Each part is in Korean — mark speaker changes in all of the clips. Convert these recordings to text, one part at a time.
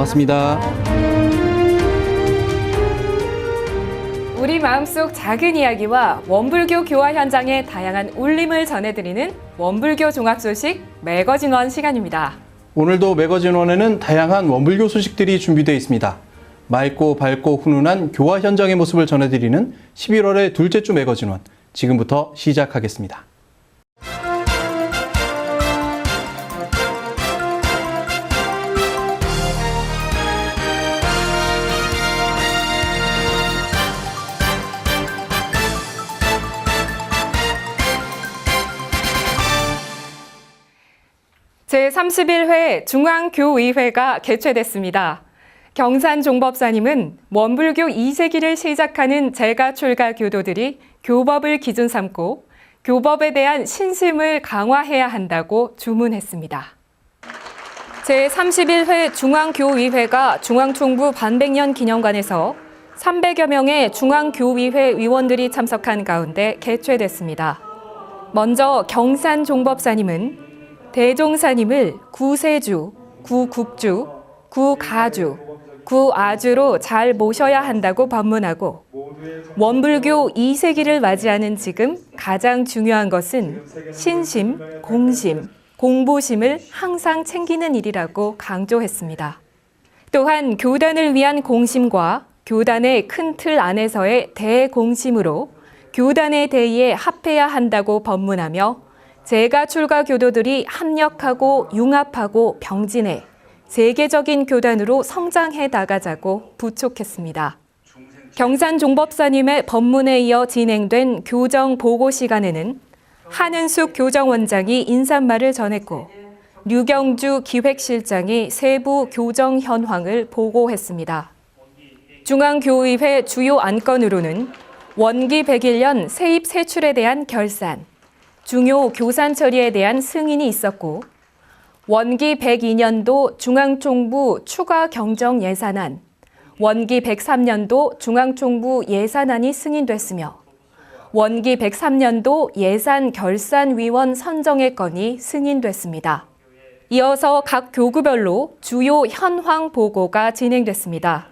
Speaker 1: 반갑습니다.
Speaker 2: 우리 마음속 작은 이야기와 원불교 교화 현장의 다양한 울림을 전해드리는 원불교 종합 소식 매거진원 시간입니다.
Speaker 1: 오늘도 매거진원에는 다양한 원불교 소식들이 준비되어 있습니다. 맑고 밝고 훈훈한 교화 현장의 모습을 전해드리는 11월의 둘째 주 매거진원. 지금부터 시작하겠습니다.
Speaker 2: 제31회 중앙교의회가 개최됐습니다. 경산 종법사님은 원불교 2세기를 시작하는 제가 출가 교도들이 교법을 기준 삼고 교법에 대한 신심을 강화해야 한다고 주문했습니다. 제31회 중앙교의회가 중앙총부 반백년 기념관에서 300여 명의 중앙교의회 위원들이 참석한 가운데 개최됐습니다. 먼저 경산 종법사님은 대종사님을 구세주, 구국주, 구가주, 구아주로 잘 모셔야 한다고 법문하고 원불교 2세기를 맞이하는 지금 가장 중요한 것은 신심, 공심, 공보심을 항상 챙기는 일이라고 강조했습니다. 또한 교단을 위한 공심과 교단의 큰 틀 안에서의 대공심으로 교단의 대의에 합해야 한다고 법문하며 제가 출가 교도들이 합력하고 융합하고 병진해 세계적인 교단으로 성장해 나가자고 부촉했습니다. 경산 종법사님의 법문에 이어 진행된 교정 보고 시간에는 한은숙 교정원장이 인사말을 전했고 류경주 기획실장이 세부 교정 현황을 보고했습니다. 중앙교의회 주요 안건으로는 원기 101년 세입 세출에 대한 결산, 중요 교산 처리에 대한 승인이 있었고 원기 102년도 중앙총부 추가 경정 예산안, 원기 103년도 중앙총부 예산안이 승인됐으며 원기 103년도 예산 결산위원 선정의 건이 승인됐습니다. 이어서 각 교구별로 주요 현황 보고가 진행됐습니다.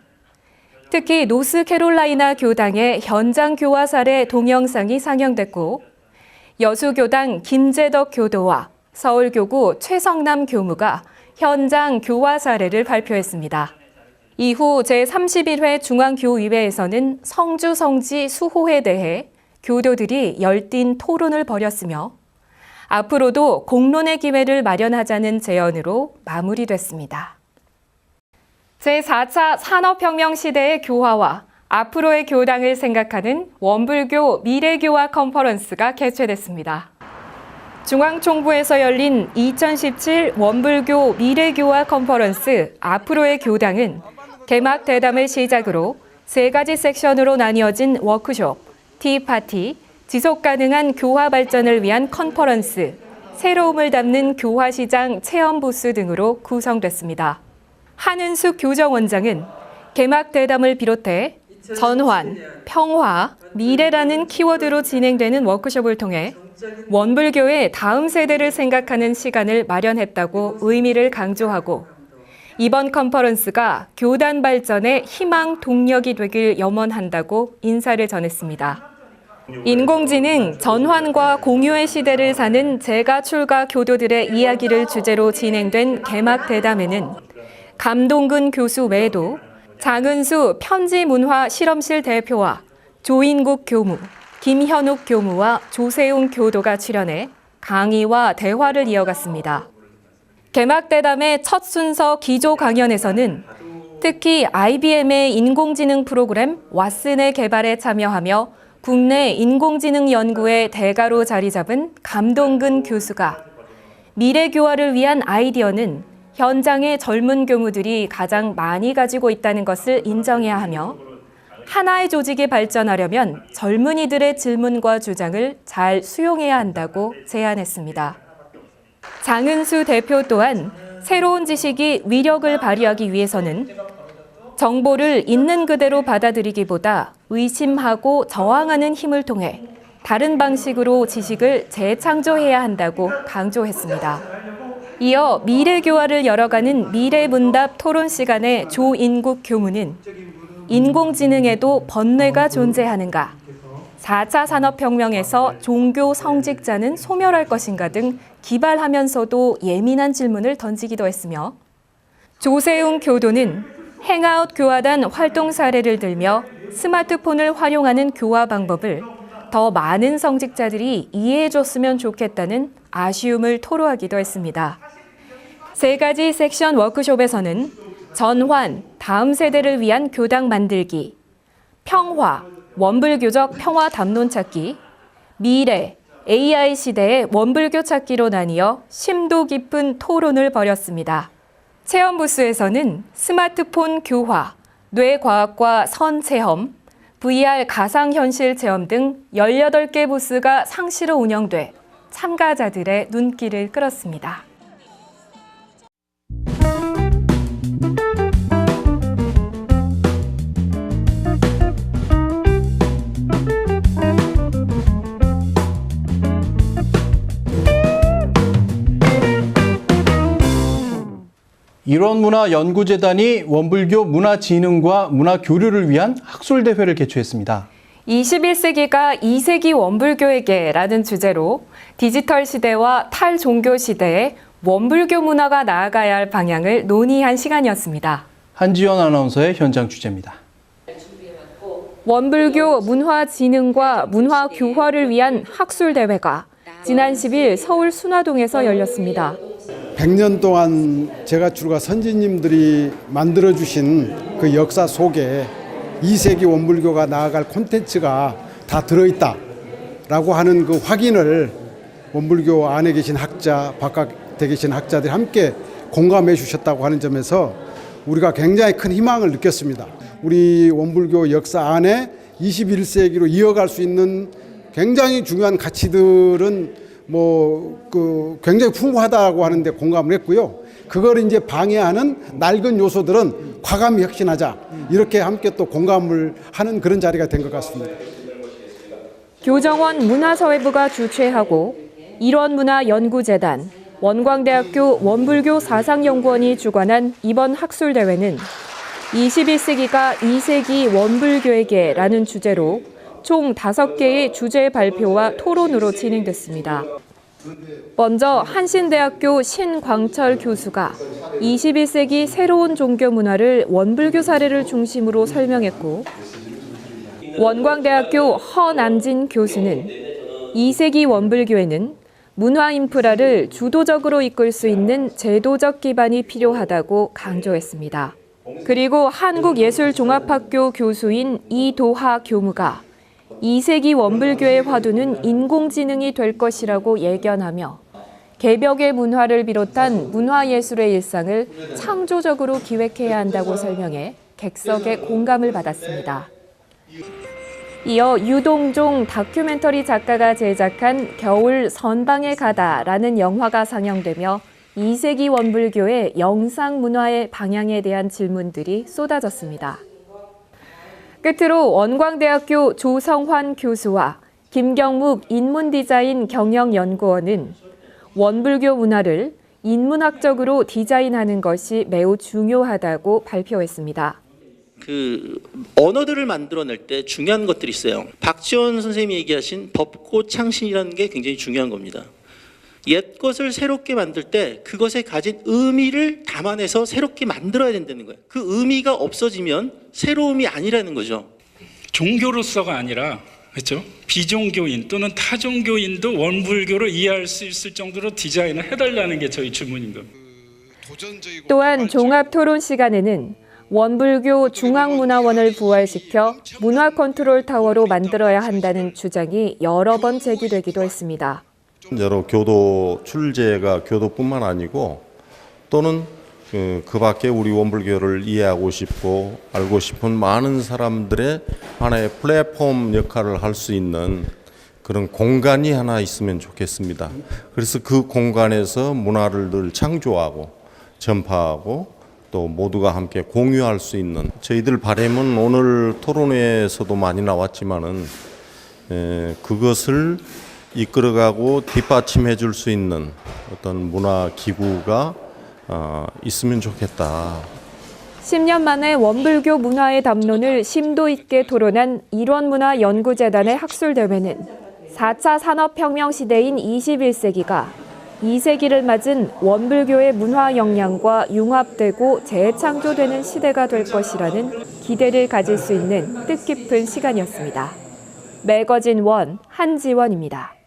Speaker 2: 특히 노스캐롤라이나 교당의 현장 교화 사례 동영상이 상영됐고 여수교당 김재덕 교도와 서울교구 최성남 교무가 현장 교화 사례를 발표했습니다. 이후 제31회 중앙교의회에서는 성주 성지 수호에 대해 교도들이 열띤 토론을 벌였으며 앞으로도 공론의 기회를 마련하자는 제언으로 마무리됐습니다. 제4차 산업혁명 시대의 교화와 앞으로의 교당을 생각하는 원불교 미래교화 컨퍼런스가 개최됐습니다. 중앙총부에서 열린 2017 원불교 미래교화 컨퍼런스 앞으로의 교당은 개막 대담을 시작으로 세 가지 섹션으로 나뉘어진 워크숍, 티파티, 지속 가능한 교화 발전을 위한 컨퍼런스, 새로움을 담는 교화 시장 체험 부스 등으로 구성됐습니다. 한은숙 교정원장은 개막 대담을 비롯해 전환, 평화, 미래라는 키워드로 진행되는 워크숍을 통해 원불교의 다음 세대를 생각하는 시간을 마련했다고 의미를 강조하고 이번 컨퍼런스가 교단 발전의 희망 동력이 되길 염원한다고 인사를 전했습니다. 인공지능 전환과 공유의 시대를 사는 제가 출가 교도들의 이야기를 주제로 진행된 개막 대담에는 감동근 교수 외에도 장은수 편지문화 실험실 대표와 조인국 교무, 김현욱 교무와 조세웅 교도가 출연해 강의와 대화를 이어갔습니다. 개막 대담의 첫 순서 기조 강연에서는 특히 IBM의 인공지능 프로그램 왓슨의 개발에 참여하며 국내 인공지능 연구의 대가로 자리 잡은 감동근 교수가 미래 교화를 위한 아이디어는 현장의 젊은 교무들이 가장 많이 가지고 있다는 것을 인정해야 하며 하나의 조직이 발전하려면 젊은이들의 질문과 주장을 잘 수용해야 한다고 제안했습니다. 장은수 대표 또한 새로운 지식이 위력을 발휘하기 위해서는 정보를 있는 그대로 받아들이기보다 의심하고 저항하는 힘을 통해 다른 방식으로 지식을 재창조해야 한다고 강조했습니다. 이어 미래교화를 열어가는 미래문답 토론 시간에 조인국 교무는 인공지능에도 번뇌가 존재하는가, 4차 산업혁명에서 종교 성직자는 소멸할 것인가 등 기발하면서도 예민한 질문을 던지기도 했으며 조세웅 교도는 행아웃 교화단 활동 사례를 들며 스마트폰을 활용하는 교화 방법을 더 많은 성직자들이 이해해 줬으면 좋겠다는 아쉬움을 토로하기도 했습니다. 세 가지 섹션 워크숍에서는 전환, 다음 세대를 위한 교당 만들기, 평화, 원불교적 평화 담론 찾기, 미래, AI 시대의 원불교 찾기로 나뉘어 심도 깊은 토론을 벌였습니다. 체험 부스에서는 스마트폰 교화, 뇌과학과 선 체험, VR 가상현실 체험 등 18개 부스가 상시로 운영돼 참가자들의 눈길을 끌었습니다.
Speaker 1: 일원문화연구재단이 원불교 문화진흥과 문화교류를 위한 학술대회를 개최했습니다.
Speaker 2: 21세기가 2세기 원불교에게라는 주제로 디지털 시대와 탈종교 시대에 원불교 문화가 나아가야 할 방향을 논의한 시간이었습니다.
Speaker 1: 한지연 아나운서의 현장 취재입니다.
Speaker 2: 원불교 문화 진흥과 문화 교화를 위한 학술 대회가 지난 10일 서울 순화동에서 열렸습니다.
Speaker 3: 100년 동안 제가 주가 선진님들이 만들어 주신 그 역사 속에 2세기 원불교가 나아갈 콘텐츠가 다 들어있다 라고 하는 그 확인을 원불교 안에 계신 학자, 바깥에 계신 학자들이 함께 공감해 주셨다고 하는 점에서 우리가 굉장히 큰 희망을 느꼈습니다. 우리 원불교 역사 안에 21세기로 이어갈 수 있는 굉장히 중요한 가치들은 뭐 그 굉장히 풍부하다고 하는데 공감을 했고요. 그걸 이제 방해하는 낡은 요소들은 과감히 혁신하자 이렇게 함께 또 공감을 하는 그런 자리가 된 것 같습니다.
Speaker 2: 교정원 문화사회부가 주최하고 일원문화연구재단, 원광대학교 원불교 사상연구원이 주관한 이번 학술 대회는 21세기가 2세기 원불교에게라는 주제로 총 5개의 주제 발표와 토론으로 진행됐습니다. 먼저 한신대학교 신광철 교수가 21세기 새로운 종교 문화를 원불교 사례를 중심으로 설명했고 원광대학교 허남진 교수는 2세기 원불교에는 문화 인프라를 주도적으로 이끌 수 있는 제도적 기반이 필요하다고 강조했습니다. 그리고 한국예술종합학교 교수인 이도하 교무가 2세기 원불교의 화두는 인공지능이 될 것이라고 예견하며 개벽의 문화를 비롯한 문화예술의 일상을 창조적으로 기획해야 한다고 설명해 객석의 공감을 받았습니다. 이어 유동종 다큐멘터리 작가가 제작한 겨울 선방에 가다라는 영화가 상영되며 2세기 원불교의 영상 문화의 방향에 대한 질문들이 쏟아졌습니다. 끝으로 원광대학교 조성환 교수와 김경묵 인문디자인 경영연구원은 원불교 문화를 인문학적으로 디자인하는 것이 매우 중요하다고 발표했습니다.
Speaker 4: 그 언어들을 만들어낼 때 중요한 것들이 있어요. 박지원 선생님이 얘기하신 법고 창신이라는 게 굉장히 중요한 겁니다. 옛 것을 새롭게 만들 때 그것에 가진 의미를 담아내서 새롭게 만들어야 된다는 거예요. 그 의미가 없어지면 새로움이 아니라는 거죠.
Speaker 5: 종교로서가 아니라 그렇죠? 비종교인 또는 타종교인도 원불교를 이해할 수 있을 정도로 디자인을 해달라는 게 저희 주문인 겁니다.
Speaker 2: 또한 종합 토론 시간에는 원불교 중앙문화원을 부활시켜 문화 컨트롤 타워로 만들어야 한다는 주장이 여러 번 제기되기도 했습니다.
Speaker 6: 여러 교도 출제가 교도뿐만 아니고 또는 그, 그 밖에 우리 원불교를 이해하고 싶고 알고 싶은 많은 사람들의 하나의 플랫폼 역할을 할 수 있는 그런 공간이 하나 있으면 좋겠습니다. 그래서 그 공간에서 문화를 늘 창조하고 전파하고 또 모두가 함께 공유할 수 있는 저희들 바람은 오늘 토론회에서도 많이 나왔지만은 에, 그것을 이끌어가고 뒷받침해 줄 수 있는 어떤 문화 기구가 어, 있으면 좋겠다.
Speaker 2: 10년 만에 원불교 문화의 담론을 심도 있게 토론한 일원문화연구재단의 학술대회는 4차 산업혁명 시대인 21세기가 2세기를 맞은 원불교의 문화 역량과 융합되고 재창조되는 시대가 될 것이라는 기대를 가질 수 있는 뜻깊은 시간이었습니다. 매거진 원 한지원입니다.